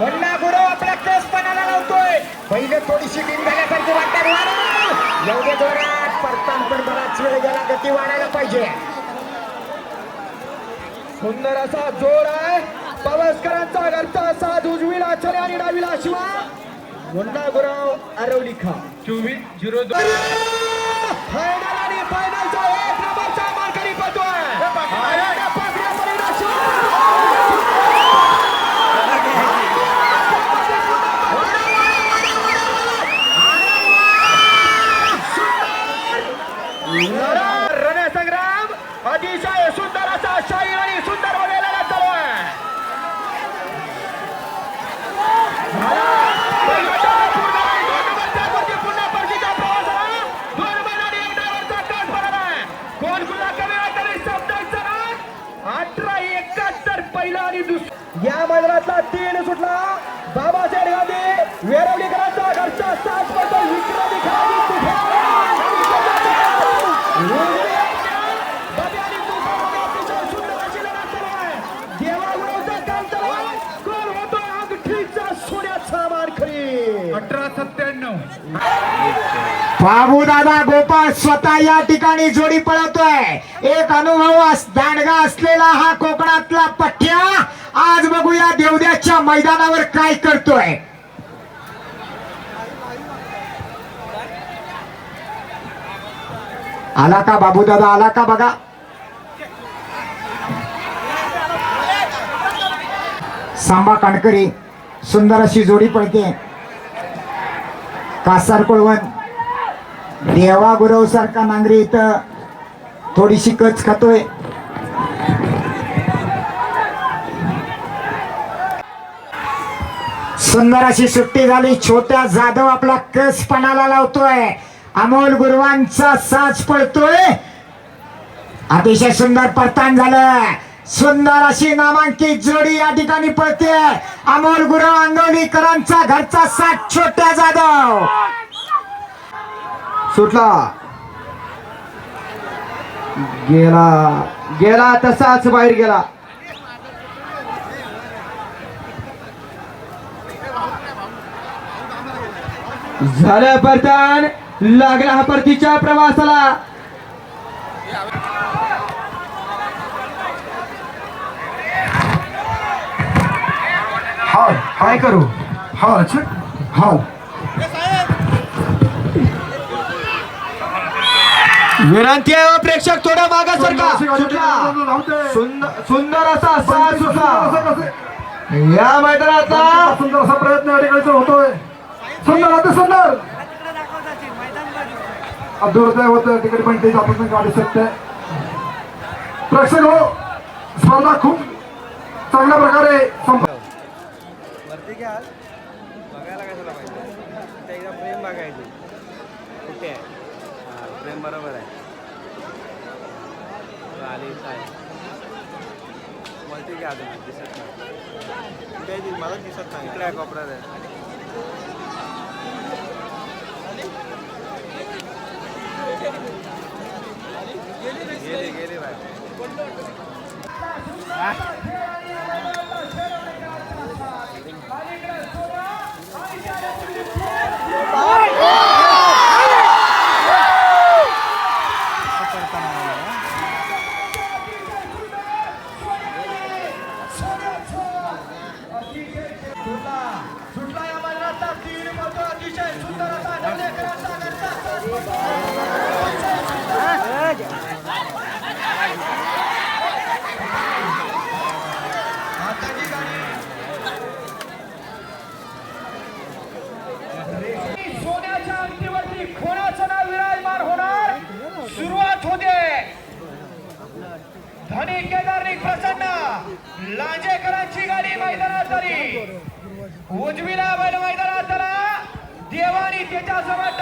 मुन्ना गुरु आपल्या केसपणाला लावतोय. पहिले थोडीशी टीम झाल्यासारखी वाटतात. एवढ्या जोरात परतान पण बराच वेळ गेला गती वाढायला पाहिजे. सुंदर असा जोर आहे. पवसकरांचा घरचा साथ उजवीला चले आणि डावीला शिवा मुन्ना गुराव आरवली खा चोवीस झिरो फायनल आणि फायनलचा रणसंग्राम अतिशय सुंदर असा शाहीर आणि सुंदर बघायला चालू आहे. या पूर्ण आणि सुटला नंबरच्या वरती पुन्हा परतीचा प्रवास आला. दोन बैल आणि एक ड्रायव्हरचा तास पडला आहे. कोण कुणा कमी आहे तरी समजायचं ना. अठरा एकाहत्तर पहिला आणि दुसरा या मैदानातला तीन सुटला बाबासाहेब गांधी वेरवलीकरांचा घरचा साथ पडतो विक्रमी खेळाडू तुफान. आणि त्याच्यात उजवी आपल्या बाबी आणि तुफानमध्ये अतिशय सुंदर अशी लढत चालू आहे. देवागुरूचं काम चालू आहे. कोण होतो अंगठीचा सोन्याचा मानकरी अठरा सत्त्याण्णव. बाबू दादा गोपाळ स्वतः या ठिकाणी जोडी पळवतोय एक अनुभव दांडगा असलेला हा कोकणातला पठ्या आज बघूया देवद्याच्या मैदानावर काय करतोय. आला का बाबू दादा आला का बघा. सांबा काणकरी सुंदर अशी जोडी पळते. कासार कुळवण. देवा सारखा नांगरी इथं थोडीशी कच खातोय. सुंदर अशी सुट्टी झाली. छोट्या जाधव आपला कस पणाला लावतोय. अमोल गुरुवांचा साज पळतोय. अतिशय सुंदर परतान झालं. सुंदर अशी नामांकित जोडी या ठिकाणी पळते. अमोल गुरव आंदोलीकरांचा घरचा सात छोट्या जाधव. सुटला. गेला. गेला तसाच बाहेर गेला. झालं परतान लागला हा परतीच्या प्रवासाला. हाल काय करू. हाल छे हाल विनंती आहे हो प्रेक्षक थोडा मागा सरका सुंदर सुंदर असा साथ सुटला या मैदानातला सुंदर असा प्रयत्न या ठिकाणी होतोय. सुंदर अति सुंदर. दुर्दैव होतं ठिकाणी पण ते आपण गाडी शकते प्रेक्षक हो स्पर्धा खूप चांगल्या प्रकारे संप वरती घ्या. बघायला कशाला पाहिजे? त्या एकदा प्रेम बघायचे. कुठे आहे? हां प्रेम बरोबर आहे. आली काय वरती घ्या अजून दिसत नाही. कुठे आहे ती? मला दिसत नाही. इकडे आहे कोपऱ्यात आहे गेली गेली बाय सुटला. या मैदानातला तीन मतो अतिशय सुंदर असा धनी केदारनी प्रसन्न. लांजेकरांची गाडी मैदानात आली उजवीला बैल मैदानात आला देवानी त्याच्यासोबत